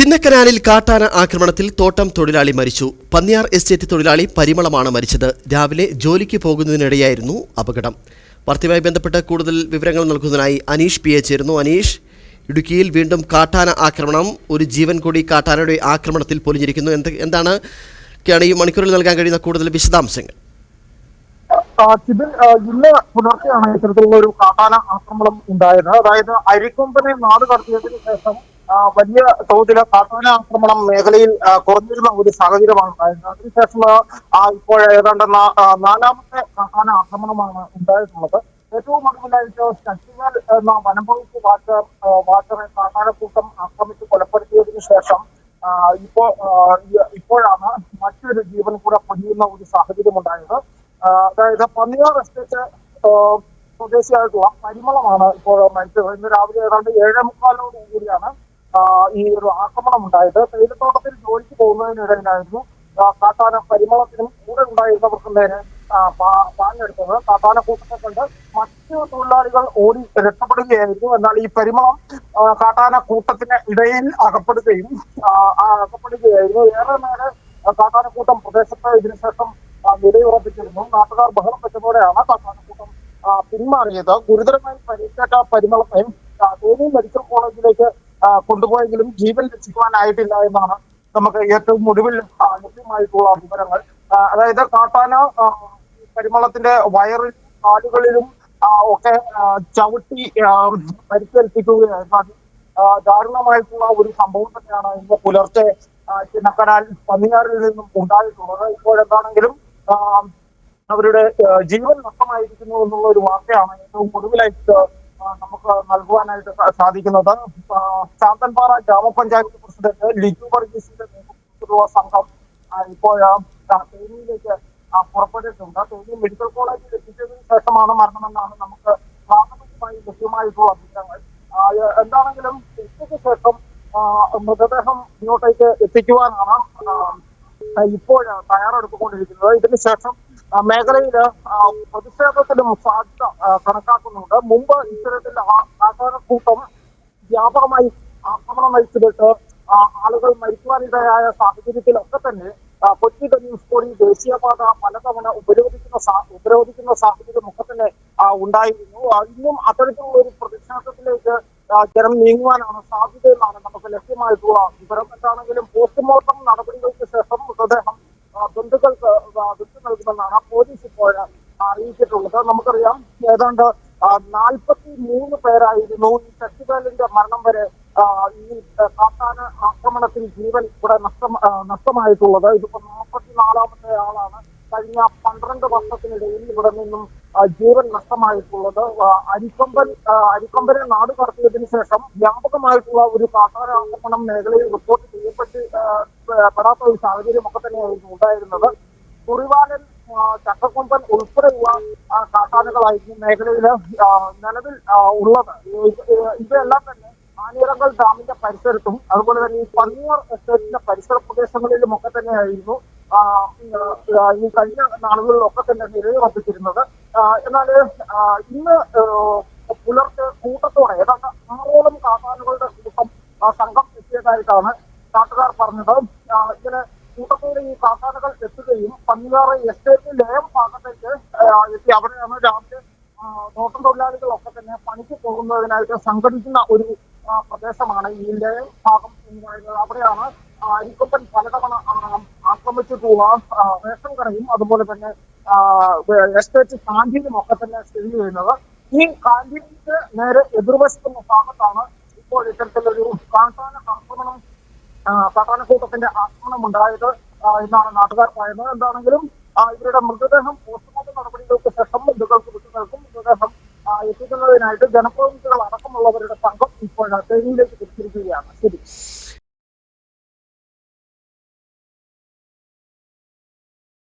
ചിന്നക്കനാലിൽ കാട്ടാന ആക്രമണത്തിൽ തോട്ടം തൊഴിലാളി മരിച്ചു. പന്നിയാർ എസ്റ്റേറ്റ് തൊഴിലാളി പരിമളമാണ് മരിച്ചത്. രാവിലെ ജോലിക്ക് പോകുന്നതിനിടെയായിരുന്നു അപകടം. വാർത്തയുമായി ബന്ധപ്പെട്ട് കൂടുതൽ വിവരങ്ങൾ നൽകുന്നതിനായി അനീഷ് പി എച്ച് ചേരുന്നു. അനീഷ് ഇടുക്കിയിൽ വീണ്ടും കാട്ടാന ആക്രമണം. ഒരു ജീവൻ കൂടി കാട്ടാനയുടെ ആക്രമണത്തിൽ പൊലിഞ്ഞിരിക്കുന്നു. എന്ത് എന്താണ്? ഈ മണിക്കൂറിൽ നൽകാൻ കഴിയുന്ന കൂടുതൽ വിശദാംശങ്ങൾ. ഇന്ന് പുലർച്ചെയാണ് ഇത്തരത്തിലുള്ള ഒരു കാട്ടാന ആക്രമണം ഉണ്ടായത്. അതായത് അരിക്കൊമ്പനെ നാട് കടത്തിയതിനു ശേഷം വലിയ തോതിലെ കാട്ടാന ആക്രമണം മേഖലയിൽ കുറഞ്ഞിരുന്ന ഒരു സാഹചര്യമാണ് ഉണ്ടായത്. അതിനുശേഷം ഇപ്പോൾ ഏതാണ്ട് നാലാമത്തെ കാട്ടാന ആക്രമണമാണ് ഉണ്ടായിട്ടുള്ളത്. ഏറ്റവും ഒടുവിലായിട്ട് ശക്തികൾ എന്ന വനംവകുപ്പ് വാച്ചർ വാച്ചറെ കാട്ടാനക്കൂട്ടം ആക്രമിച്ച് കൊലപ്പെടുത്തിയതിനു ശേഷം ഇപ്പോ ഇപ്പോഴാണ് മറ്റൊരു ജീവൻ കൂടെ പൊലിയുന്ന ഒരു സാഹചര്യം ഉണ്ടായത്. അതായത് പന്നിയാർ എസ്റ്റേറ്റ് ആ, സ്വദേശിയായിട്ടുള്ള പരിമളമാണ് ഇപ്പോൾ മരിച്ചത്. ഇന്ന് രാവിലെ ഏതാണ്ട് ഏഴേ മുക്കാലോട് കൂടിയാണ് ഈ ഒരു ആക്രമണം ഉണ്ടായത്. തേയിലത്തോട്ടത്തിൽ ജോലിക്ക് പോകുന്നതിനിടയിലായിരുന്നു കാട്ടാന പരിമളത്തിനും കൂടെ ഉണ്ടായിരുന്നവർക്കും നേരെ പാഞ്ഞെടുത്തത്. കാട്ടാന കൂട്ടത്തെ കണ്ട് മറ്റു തൊഴിലാളികൾ ഓടി രക്ഷപ്പെടുകയായിരുന്നു. എന്നാൽ ഈ പരിമളം കാട്ടാന കൂട്ടത്തിന് ഇടയിൽ അകപ്പെടുകയും അകപ്പെടുകയായിരുന്നു. ഏറെ നേരെ കാട്ടാന കാട്ടാനക്കൂട്ടം പ്രദേശത്ത് ഇതിനുശേഷം നിലയുറപ്പിച്ചിരുന്നു. നാട്ടുകാർ ബഹളം വെച്ചതോടെയാണ് കാട്ടാനക്കൂട്ടം കൂട്ടം പിന്മാറിയത്. ഗുരുതരമായി പരിക്കേറ്റ പരിമളത്തെയും തേനി മെഡിക്കൽ കോളേജിലേക്ക് കൊണ്ടുപോയെങ്കിലും ജീവൻ രക്ഷിക്കുവാനായിട്ടില്ല എന്നാണ് നമുക്ക് ഏറ്റവും ഒടുവിൽ ലഭ്യമായിട്ടുള്ള വിവരങ്ങൾ. അതായത് കാട്ടാന പരിമളത്തിന്റെ വയറിൽ കാലുകളിലും ഒക്കെ ചവിട്ടി പരിക്കേൽപ്പിക്കുകയായിരുന്നു ദാരുണമായിട്ടുള്ള ഒരു സംഭവം തന്നെയാണ് ഇന്ന് പുലർച്ചെ ചിന്നക്കനാൽ പന്നിയാറിൽ നിന്നും ഉണ്ടായിട്ടുള്ളത്. ഇപ്പോഴെന്താണെങ്കിലും അവരുടെ ജീവൻ നഷ്ടമായിരിക്കുന്നു എന്നുള്ള ഒരു വാർത്തയാണ് ഏറ്റവും ഒടുവിലായിട്ട് നമുക്ക് നൽകുവാനായിട്ട് സാധിക്കുന്നത്. ചാത്തൻപാറ ഗ്രാമപഞ്ചായത്ത് പ്രസിഡന്റ് ലിജു വർഗീസിന്റെ നേതൃത്വത്തിലുള്ള സംഘം ഇപ്പോൾ തേനിയിലേക്ക് പുറപ്പെട്ടിട്ടുണ്ട്. തേനി മെഡിക്കൽ കോളേജിൽ എത്തിച്ചതിന് ശേഷമാണ് മരണമെന്നാണ് നമുക്ക് പ്രാഥമികമായി ലഭ്യമായിട്ടുള്ള വിവരങ്ങൾ. എന്താണെങ്കിലും ഉച്ചയ്ക്ക് ശേഷം മൃതദേഹം ഇങ്ങോട്ടേക്ക് എത്തിക്കുവാനാണ് ഇപ്പോൾ തയ്യാറെടുത്തുകൊണ്ടിരിക്കുന്നത് ഇതിന് ശേഷം ആ, മേഖലയിൽ പ്രതിഷേധത്തിനും സാധ്യത കണക്കാക്കുന്നുണ്ട്. മുമ്പ് ഇത്തരത്തിൽ ആ- ആചാരക്കൂട്ടം വ്യാപകമായി ആക്രമണം നയിച്ചിട്ട് ആളുകൾ മരിക്കുവാനിടയായ സാഹചര്യത്തിലൊക്കെ തന്നെ കൊച്ചി കന്യൂസ് കോടി ദേശീയപാത പലതവണ ഉപരോധിക്കുന്ന ഉപരോധിക്കുന്ന സാഹചര്യം ഒക്കെ തന്നെ ഉണ്ടായിരുന്നു. ഇന്നും അത്തരത്തിലുള്ള ഒരു പ്രതിഷേധത്തിലേക്ക് ജനം നീങ്ങുവാനാണ് സാധ്യതയെന്നാണ് നമുക്ക് ലഭ്യമായിട്ടുള്ള വിവരം. എന്താണെങ്കിലും പോസ്റ്റ്മോർട്ടം നടപടികൾക്ക് ശേഷം മൃതദേഹം ബന്ധുക്കൾക്ക് നൽകുമെന്നാണ് പോലീസ് ഇപ്പോൾ അറിയിച്ചിട്ടുള്ളത്. നമുക്കറിയാം ഏതാണ്ട് നാൽപ്പത്തി മൂന്ന് പേരായിരുന്നു ഈ ഫെസ്റ്റിവലിന്റെ മരണം വരെ ഈ കാട്ടാന ആക്രമണത്തിൽ ജീവൻ ഇവിടെ നഷ്ടം നഷ്ടമായിട്ടുള്ളത്. ഇതിപ്പോ നാൽപ്പത്തിനാലാമത്തെ ആളാണ് കഴിഞ്ഞ പന്ത്രണ്ട് വർഷത്തിനിടയിൽ ഇവിടെ നിന്നും ജീവൻ നഷ്ടമായിട്ടുള്ളത്. അരിക്കൊമ്പൻ അരിക്കൊമ്പനെ നാട് കടത്തിയതിനു ശേഷം വ്യാപകമായിട്ടുള്ള ഒരു കാട്ടാന ആക്രമണം മേഖലയിൽ റിപ്പോർട്ട് ചെയ്യപ്പെട്ട് പെടാത്ത ഒരു സാഹചര്യം ഒക്കെ തന്നെയായിരുന്നു ഉണ്ടായിരുന്നത്. കുറിവാലൻ ചട്ടക്കൊമ്പൻ ഉൾപ്പെടെയുള്ള ആ, കാട്ടാനകളായിരുന്നു മേഖലയിൽ നിലവിൽ ഉള്ളത്. ഇവയെല്ലാം തന്നെ ആനയിറങ്കൽ ഡാമിന്റെ പരിസരത്തും അതുപോലെ തന്നെ ഈ പന്നിയാർ എസ്റ്റേറ്റിന്റെ പരിസര പ്രദേശങ്ങളിലും ഒക്കെ തന്നെയായിരുന്നു ഈ കഴിഞ്ഞ നാളുകളിലൊക്കെ തന്നെ നിലയുറപ്പിച്ചിരുന്നത് വർദ്ധിച്ചിരുന്നത് എന്നാൽ ഇന്ന് പുലർച്ചെ കൂട്ടത്തോടെ ഏതാണ്ട് ആറോളം കാട്ടാനകളുടെ കൂട്ടം സംഘം എത്തിയതായിട്ടാണ് നാട്ടുകാർ പറഞ്ഞത്. ഇങ്ങനെ കൂട്ടത്തോടെ ഈ കാട്ടാനകൾ എത്തുകയും പന്നിയാറ് എസ്റ്റേറ്റ് ലയം ഭാഗത്തേക്ക് എത്തി. അവിടെയാണ് രാവിലെ തോട്ടം തൊഴിലാളികളൊക്കെ തന്നെ പണിക്ക് പോകുന്നതിനായിട്ട് സംഘടിക്കുന്ന ഒരു പ്രദേശമാണ് ഈ ലയം ഭാഗം എന്ന് പറയുന്നത്. അവിടെയാണ് അരിക്കൊപ്പൻ പലതവണ ആക്രമിച്ചിട്ടുള്ള റേഷൻ കടയും അതുപോലെ തന്നെ എസ്റ്റേറ്റ് കാന്റീനും ഒക്കെ തന്നെ സ്ഥിതി ചെയ്യുന്നത്. ഈ കാന്റീനിന്റെ നേരെ എതിർവശത്തുള്ള ഭാഗത്താണ് ഇപ്പോൾ ഇത്തരത്തിലൊരു കാട്ടാന ആക്രമണം ആ, കാട്ടാനക്കൂട്ടത്തിന്റെ ആക്രമണം ഉണ്ടായത് എന്നാണ് നാട്ടുകാർ പറയുന്നത് എന്താണെങ്കിലും ഇവരുടെ മൃതദേഹം പോസ്റ്റ്മോർട്ടം നടപടികൾക്ക് ശേഷം ബന്ധുക്കൾക്ക് വിട്ടു നൽകും. മൃതദേഹം എത്തിക്കുന്നതിനായിട്ട് ജനപ്രതിനിധികൾ അടക്കമുള്ളവരുടെ സംഘം ഇപ്പോൾ തെരുവിലേക്ക് തിരിച്ചിരിക്കുകയാണ്. ശരി.